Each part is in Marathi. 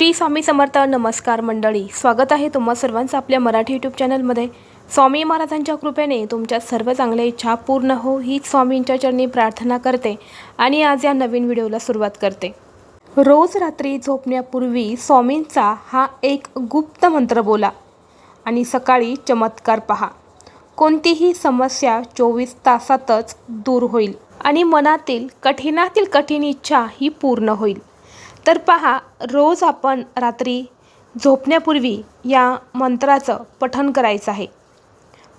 श्री स्वामी समर्थ नमस्कार मंडळी. स्वागत आहे तुम्हा सर्वांचं आपल्या मराठी यूट्यूब चॅनलमध्ये स्वामी महाराजांच्या कृपेने तुमच्या सर्व चांगल्या इच्छा पूर्ण हो हीच स्वामींच्या चरणी प्रार्थना करते आणि आज या नवीन व्हिडिओला सुरुवात करते. रोज रात्री झोपण्यापूर्वी स्वामींचा हा एक गुप्त मंत्र बोला आणि सकाळी चमत्कार पहा. कोणतीही समस्या चोवीस तासातच दूर होईल आणि मनातील कठीणातील कठीण इच्छा ही पूर्ण होईल. तर पहा रोज आपण रात्री झोपण्यापूर्वी या मंत्राचं पठण करायचं आहे.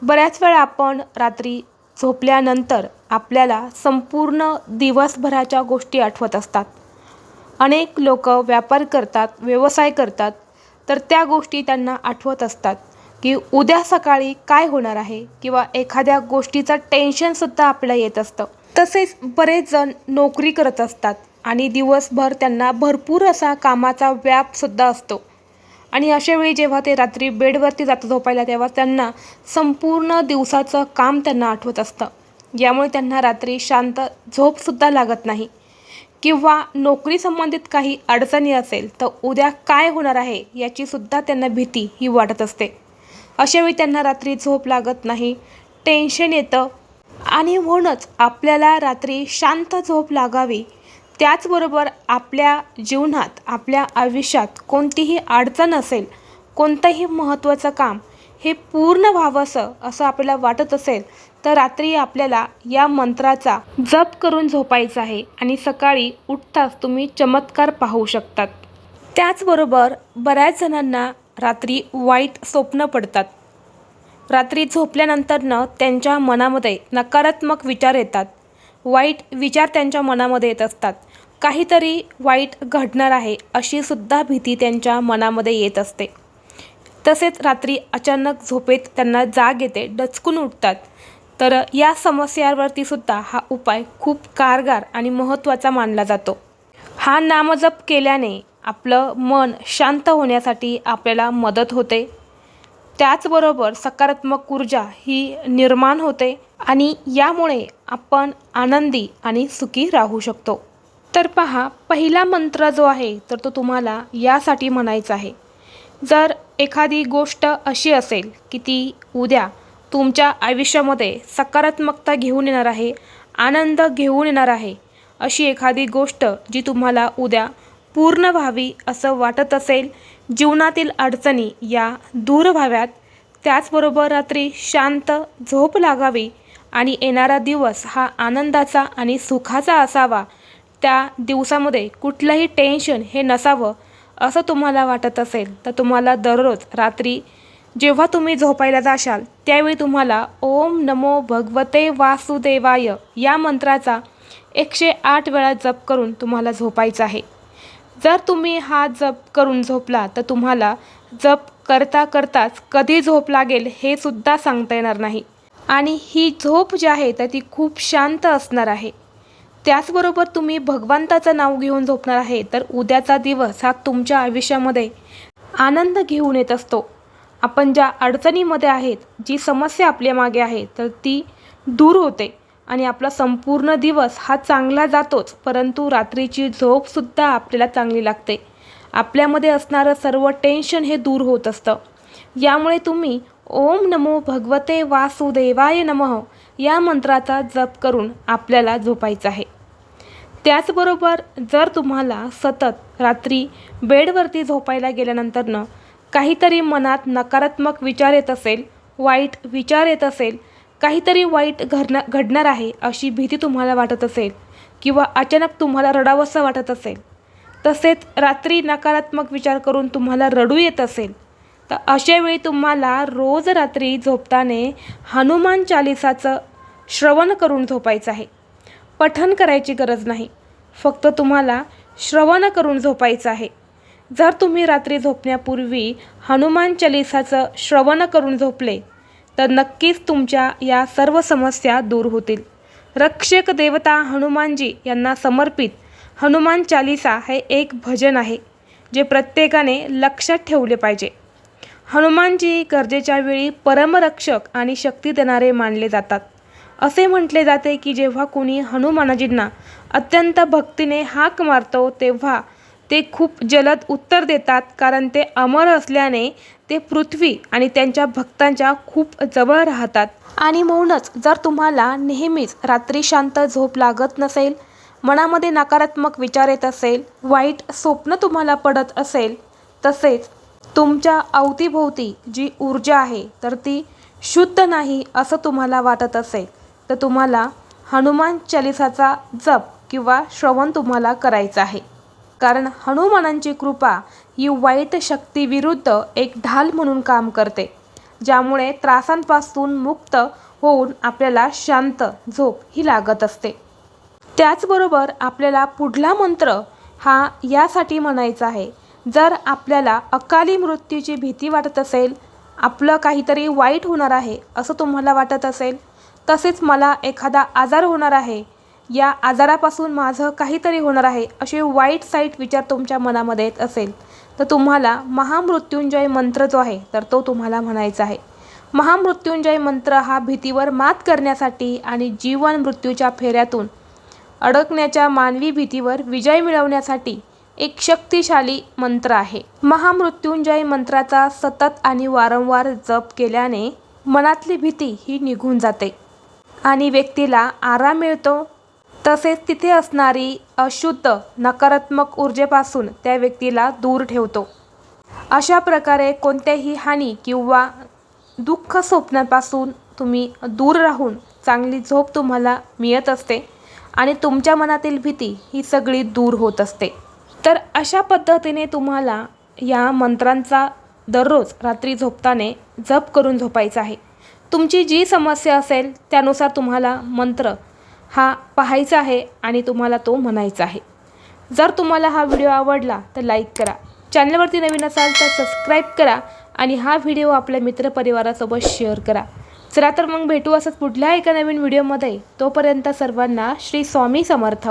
बऱ्याच वेळा आपण रात्री झोपल्यानंतर आपल्याला संपूर्ण दिवसभराच्या गोष्टी आठवत असतात. अनेक लोक व्यापार करतात व्यवसाय करतात तर त्या गोष्टी त्यांना आठवत असतात की उद्या सकाळी काय होणार आहे किंवा एखाद्या गोष्टीचं टेन्शनसुद्धा आपल्याला येत असतं. तसेच बरेच जण नोकरी करत असतात. आणि दिवसभर त्यांना भरपूर असा कामाचा व्यापसुद्धा असतो. आणि अशा वेळी जेव्हा ते रात्री बेडवरती जातं झोपायला तेव्हा त्यांना संपूर्ण दिवसाचं काम त्यांना आठवत असतं. यामुळे त्यांना रात्री शांत झोपसुद्धा लागत नाही. किंवा नोकरी संबंधित काही अडचणी असेल तर उद्या काय होणार आहे याचीसुद्धा त्यांना भीती ही वाटत असते. अशावेळी त्यांना रात्री झोप लागत नाही टेन्शन येतं आणि म्हणूनच आपल्याला रात्री शांत झोप लागावी त्याचबरोबर आपल्या जीवनात आपल्या आयुष्यात कोणतीही अडचण असेल कोणतंही महत्त्वाचं काम हे पूर्ण व्हावंसं असं आपल्याला वाटत असेल तर रात्री आपल्याला या मंत्राचा जप करून झोपायचं आहे आणि सकाळी उठताच तुम्ही चमत्कार पाहू शकतात. त्याचबरोबर बऱ्याच जणांना रात्री वाईट स्वप्न पडतात. रात्री झोपल्यानंतरनं त्यांच्या मनामध्ये नकारात्मक विचार येतात. वाईट विचार त्यांच्या मनामध्ये येत असतात. काहीतरी वाईट घडणार आहे अशीसुद्धा भीती त्यांच्या मनामध्ये येत असते. तसेच रात्री अचानक झोपेत त्यांना जाग येते डचकून उठतात. तर या समस्यांवरती सुद्धा हा उपाय खूप कारगार आणि महत्त्वाचा मानला जातो. हा नामजप केल्याने आपलं मन शांत होण्यासाठी आपल्याला मदत होते. त्याचबरोबर सकारात्मक ऊर्जा ही निर्माण होते. आणि यामुळे आपण आनंदी आणि सुखी राहू शकतो. तर पहा पहिला मंत्र जो आहे तर तो तुम्हाला यासाठी म्हणायचा आहे. जर एखादी गोष्ट अशी असेल की ती उद्या तुमच्या आयुष्यामध्ये सकारात्मकता घेऊन येणार आहे आनंद घेऊन येणार आहे अशी एखादी गोष्ट जी तुम्हाला उद्या पूर्ण व्हावी असं वाटत असेल जीवनातील अडचणी या दूर व्हाव्यात त्याचबरोबर रात्री शांत झोप लागावी आणि येणारा दिवस हा आनंदाचा आणि सुखाचा असावा. त्या दिवसामध्ये कुठलंही टेन्शन हे नसावं असं तुम्हाला वाटत असेल तर तुम्हाला दररोज रात्री जेव्हा तुम्ही झोपायला जाशाल त्यावेळी तुम्हाला ओम नमो भगवते वासुदेवाय या मंत्राचा एकशे आठ वेळा जप करून तुम्हाला झोपायचं आहे. जर तुम्ही हा जप करून झोपला तर तुम्हाला जप करता करताच कधी झोप लागेल हे सुद्धा सांगता येणार नाही. आणि ही झोप जी आहे तर ती खूप शांत असणार आहे. त्याचबरोबर तुम्ही भगवंताचं नाव घेऊन झोपणार आहे तर उद्याचा दिवस हा तुमच्या आयुष्यामध्ये आनंद घेऊन येत असतो. आपण ज्या अडचणीमध्ये आहेत जी समस्या आपल्या मागे आहे तर ती दूर होते आणि आपला संपूर्ण दिवस हा चांगला जातोच परंतु रात्रीची झोपसुद्धा आपल्याला चांगली लागते. आपल्यामध्ये असणारं सर्व टेन्शन हे दूर होत असतं. यामुळे तुम्ही ओम नमो भगवते वासुदेवाय नमः या मंत्राचा जप करून आपल्याला झोपायचं आहे. त्याचबरोबर जर तुम्हाला सतत रात्री बेडवरती झोपायला गेल्यानंतरनं काहीतरी मनात नकारात्मक विचार येत असेल वाईट विचार येत असेल काहीतरी वाईट घडणं घडणार आहे अशी भीती तुम्हाला वाटत असेल किंवा अचानक तुम्हाला रडावंसं वाटत असेल तसेच रात्री नकारात्मक विचार करून तुम्हाला रडू येत असेल तर अशावेळी तुम्हाला रोज रात्री झोपताना हनुमान चालिसाचं श्रवण करून झोपायचं आहे. पठन करायची गरज नाही. फक्त तुम्हाला श्रवण करून झोपायचं आहे. जर तुम्ही रात्री झोपण्यापूर्वी हनुमान चालिसाचं श्रवण करून झोपले तर नक्कीच तुमच्या या सर्व समस्या दूर होतील. रक्षक देवता हनुमानजी यांना समर्पित हनुमान चालिसा हे एक भजन आहे जे प्रत्येकाने लक्षात ठेवले पाहिजे. हनुमानजी गरजेच्या वेळी परमरक्षक आणि शक्ती देणारे मानले जातात. असे म्हटले जाते की जेव्हा कोणी हनुमानजींना अत्यंत भक्तीने हाक मारतो तेव्हा ते खूप जलद उत्तर देतात कारण ते अमर असल्याने ते पृथ्वी आणि त्यांच्या भक्तांच्या खूप जवळ राहतात. आणि म्हणूनच जर तुम्हाला नेहमीच रात्री शांत झोप लागत नसेल मनामध्ये नकारात्मक विचार येत असेल वाईट स्वप्न तुम्हाला पडत असेल तसेच तुमच्या अवतीभोवती जी ऊर्जा आहे तर ती शुद्ध नाही असं तुम्हाला वाटत असेल तर तुम्हाला हनुमान चालिसाचा जप किंवा श्रवण तुम्हाला करायचं आहे. कारण हनुमानांची कृपा ही वाईट शक्तीविरुद्ध एक ढाल म्हणून काम करते ज्यामुळे त्रासांपासून मुक्त होऊन आपल्याला शांत झोप ही लागत असते. त्याचबरोबर आपल्याला पुढला मंत्र हा यासाठी म्हणायचा आहे जर आपल्याला अकाली मृत्यूची भीती वाटत असेल आपलं काहीतरी वाईट होणार आहे असं तुम्हाला वाटत असेल तसेच मला एखादा आजार होणार आहे या आजारापासून माझं काहीतरी होणार आहे असे वाईट साईट विचार तुमच्या मनामध्ये येत असेल तर तुम्हाला महामृत्युंजय मंत्र जो आहे तर तो तुम्हाला म्हणायचा आहे. महामृत्युंजय मंत्र हा भीतीवर मात करण्यासाठी आणि जीवन मृत्यूच्या फेऱ्यातून अडकण्याच्या मानवी भीतीवर विजय मिळवण्यासाठी एक शक्तिशाली मंत्र आहे. महामृत्युंजय मंत्राचा सतत आणि वारंवार जप केल्याने मनातली भीती ही निघून जाते. आणि व्यक्तीला आराम मिळतो. तसेच तिथे असणारी अशुद्ध नकारात्मक ऊर्जेपासून त्या व्यक्तीला दूर ठेवतो. अशा प्रकारे कोणत्याही हानी किंवा दुःख स्वप्नापासून तुम्ही दूर राहून चांगली झोप तुम्हाला मिळत असते आणि तुमच्या मनातील भीती ही सगळी दूर होत असते. तर अशा पद्धतीने तुम्हाला या मंत्रांचा दररोज रात्री झोपताने जप करून झोपायचा आहे. तुमची जी समस्या असेल त्यानुसार तुम्हाला मंत्र हा पाहायचा आहे आणि तुम्हाला तो म्हणायचा आहे. जर तुम्हाला हा व्हिडिओ आवडला तर लाईक करा. चॅनलवरती नवीन असाल तर सबस्क्राईब करा आणि हा व्हिडिओ आपल्या मित्रपरिवारासोबत शेअर करा. चला तर मग भेटू असंच पुढल्या एका नवीन व्हिडिओमध्ये. तोपर्यंत सर्वांना श्री स्वामी समर्थ.